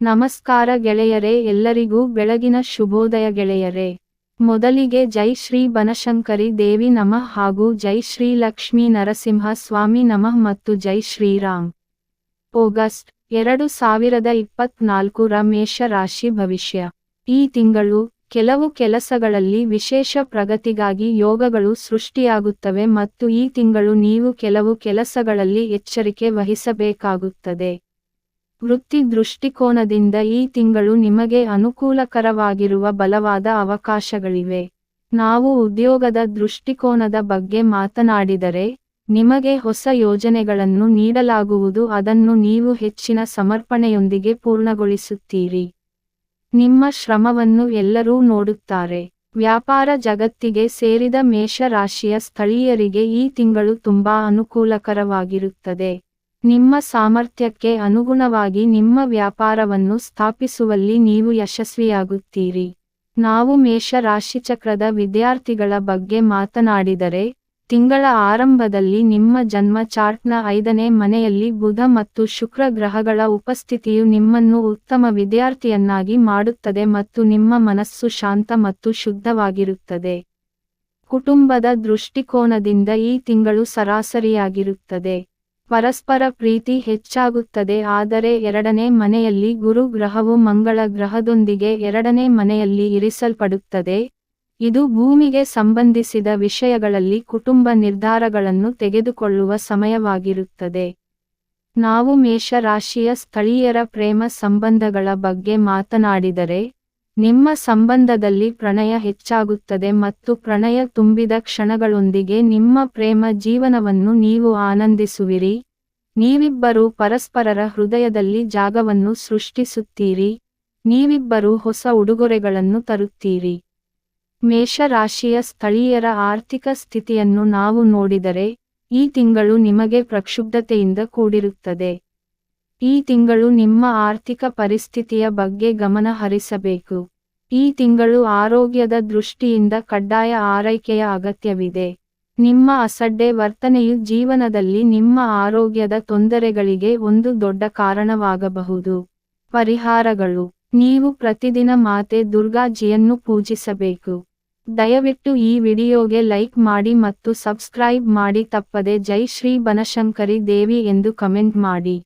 ನಮಸ್ಕಾರ ಗೆಳೆಯರೇ, ಎಲ್ಲರಿಗೂ ಬೆಳಗಿನ ಶುಭೋದಯ ಗೆಳೆಯರೇ. ಮೊದಲಿಗೆ ಜೈ ಶ್ರೀ ಬನಶಂಕರಿ ದೇವಿ ನಮಃ ಹಾಗೂ ಜೈ ಶ್ರೀ ಲಕ್ಷ್ಮೀ ನರಸಿಂಹ ಸ್ವಾಮಿ ನಮಃ ಮತ್ತು ಜೈ ಶ್ರೀರಾಮ್ ಆಗಸ್ಟ್ ಎರಡು ಸಾವಿರದ ಇಪ್ಪತ್ನಾಲ್ಕು ರ ಮೇಷ ರಾಶಿ ಭವಿಷ್ಯ. ಈ ತಿಂಗಳು ಕೆಲವು ಕೆಲಸಗಳಲ್ಲಿ ವಿಶೇಷ ಪ್ರಗತಿಗಾಗಿ ಯೋಗಗಳು ಸೃಷ್ಟಿಯಾಗುತ್ತವೆ ಮತ್ತು ಈ ತಿಂಗಳು ನೀವು ಕೆಲವು ಕೆಲಸಗಳಲ್ಲಿ ಎಚ್ಚರಿಕೆ ವಹಿಸಬೇಕಾಗುತ್ತದೆ. ವೃತ್ತಿ ದೃಷ್ಟಿಕೋನದಿಂದ ಈ ತಿಂಗಳು ನಿಮಗೆ ಅನುಕೂಲಕರವಾಗಿರುವ ಬಲವಾದ ಅವಕಾಶಗಳಿವೆ. ನಾವು ಉದ್ಯೋಗದ ದೃಷ್ಟಿಕೋನದ ಬಗ್ಗೆ ಮಾತನಾಡಿದರೆ, ನಿಮಗೆ ಹೊಸ ಯೋಜನೆಗಳನ್ನು ನೀಡಲಾಗುವುದು, ಅದನ್ನು ನೀವು ಹೆಚ್ಚಿನ ಸಮರ್ಪಣೆಯೊಂದಿಗೆ ಪೂರ್ಣಗೊಳಿಸುತ್ತೀರಿ. ನಿಮ್ಮ ಶ್ರಮವನ್ನು ಎಲ್ಲರೂ ನೋಡುತ್ತಾರೆ. ವ್ಯಾಪಾರ ಜಗತ್ತಿಗೆ ಸೇರಿದ ಮೇಷ ರಾಶಿಯ ಸ್ಥಳೀಯರಿಗೆ ಈ ತಿಂಗಳು ತುಂಬಾ ಅನುಕೂಲಕರವಾಗಿರುತ್ತದೆ. ನಿಮ್ಮ ಸಾಮರ್ಥ್ಯಕ್ಕೆ ಅನುಗುಣವಾಗಿ ನಿಮ್ಮ ವ್ಯಾಪಾರವನ್ನು ಸ್ಥಾಪಿಸುವಲ್ಲಿ ನೀವು ಯಶಸ್ವಿಯಾಗುತ್ತೀರಿ. ನಾವು ಮೇಷ ರಾಶಿಚಕ್ರದ ವಿದ್ಯಾರ್ಥಿಗಳ ಬಗ್ಗೆ ಮಾತನಾಡಿದರೆ, ತಿಂಗಳ ಆರಂಭದಲ್ಲಿ ನಿಮ್ಮ ಜನ್ಮ ಚಾರ್ಟ್ನ ಐದನೇ ಮನೆಯಲ್ಲಿ ಬುಧ ಮತ್ತು ಶುಕ್ರ ಗ್ರಹಗಳ ಉಪಸ್ಥಿತಿಯು ನಿಮ್ಮನ್ನು ಉತ್ತಮ ವಿದ್ಯಾರ್ಥಿಯನ್ನಾಗಿ ಮಾಡುತ್ತದೆ ಮತ್ತು ನಿಮ್ಮ ಮನಸ್ಸು ಶಾಂತ ಮತ್ತು ಶುದ್ಧವಾಗಿರುತ್ತದೆ. ಕುಟುಂಬದ ದೃಷ್ಟಿಕೋನದಿಂದ ಈ ತಿಂಗಳು ಸರಾಸರಿಯಾಗಿರುತ್ತದೆ. ಪರಸ್ಪರ ಪ್ರೀತಿ ಹೆಚ್ಚಾಗುತ್ತದೆ, ಆದರೆ ಎರಡನೇ ಮನೆಯಲ್ಲಿ ಗುರು ಗ್ರಹವು ಮಂಗಳ ಗ್ರಹದೊಂದಿಗೆ ಎರಡನೇ ಮನೆಯಲ್ಲಿ ಇರಿಸಲ್ಪಡುತ್ತದೆ. ಇದು ಭೂಮಿಗೆ ಸಂಬಂಧಿಸಿದ ವಿಷಯಗಳಲ್ಲಿ ಕುಟುಂಬ ನಿರ್ಧಾರಗಳನ್ನು ತೆಗೆದುಕೊಳ್ಳುವ ಸಮಯವಾಗಿರುತ್ತದೆ. ನಾವು ಮೇಷರಾಶಿಯ ಸ್ಥಳೀಯರ ಪ್ರೇಮ ಸಂಬಂಧಗಳ ಬಗ್ಗೆ ಮಾತನಾಡಿದರೆ ನಿಮ್ಮ ಸಂಬಂಧದಲ್ಲಿ ಪ್ರಣಯ ಹೆಚ್ಚಾಗುತ್ತದೆ ಮತ್ತು ಪ್ರಣಯ ತುಂಬಿದ ಕ್ಷಣಗಳೊಂದಿಗೆ ನಿಮ್ಮ ಪ್ರೇಮ ಜೀವನವನ್ನು ನೀವು ಆನಂದಿಸುವಿರಿ. ನೀವಿಬ್ಬರೂ ಪರಸ್ಪರರ ಹೃದಯದಲ್ಲಿ ಜಾಗವನ್ನು ಸೃಷ್ಟಿಸುತ್ತೀರಿ. ನೀವಿಬ್ಬರೂ ಹೊಸ ಉಡುಗೊರೆಗಳನ್ನು ತರುತ್ತೀರಿ. ಮೇಷರಾಶಿಯ ಸ್ಥಳೀಯರ ಆರ್ಥಿಕ ಸ್ಥಿತಿಯನ್ನು ನಾವು ನೋಡಿದರೆ, ಈ ತಿಂಗಳು ನಿಮಗೆ ಪ್ರಕ್ಷುಬ್ಧತೆಯಿಂದ ಕೂಡಿರುತ್ತದೆ. ಈ ತಿಂಗಳು ನಿಮ್ಮ ಆರ್ಥಿಕ ಪರಿಸ್ಥಿತಿಯ ಬಗ್ಗೆ ಗಮನ ಹರಿಸಬೇಕು ಈ ತಿಂಗಳು ಆರೋಗ್ಯದ ದೃಷ್ಟಿಯಿಂದ ಕಡ್ಡಾಯ ಆರೈಕೆಯ ಅಗತ್ಯವಿದೆ. ನಿಮ್ಮ ಅಸಡ್ಡೆ ವರ್ತನೆಯು ಜೀವನದಲ್ಲಿ ನಿಮ್ಮ ಆರೋಗ್ಯದ ತೊಂದರೆಗಳಿಗೆ ಒಂದು ದೊಡ್ಡ ಕಾರಣವಾಗಬಹುದು. ಪರಿಹಾರಗಳು. ನೀವು ಪ್ರತಿದಿನ ಮಾತೆ ದುರ್ಗಾಜಿಯನ್ನು ಪೂಜಿಸಬೇಕು. ದಯವಿಟ್ಟು ಈ ವಿಡಿಯೋಗೆ ಲೈಕ್ ಮಾಡಿ ಮತ್ತು ಸಬ್ಸ್ಕ್ರೈಬ್ ಮಾಡಿ ತಪ್ಪದೆ ಜೈ ಶ್ರೀ ಬನಶಂಕರಿ ದೇವಿ ಎಂದು ಕಮೆಂಟ್ ಮಾಡಿ.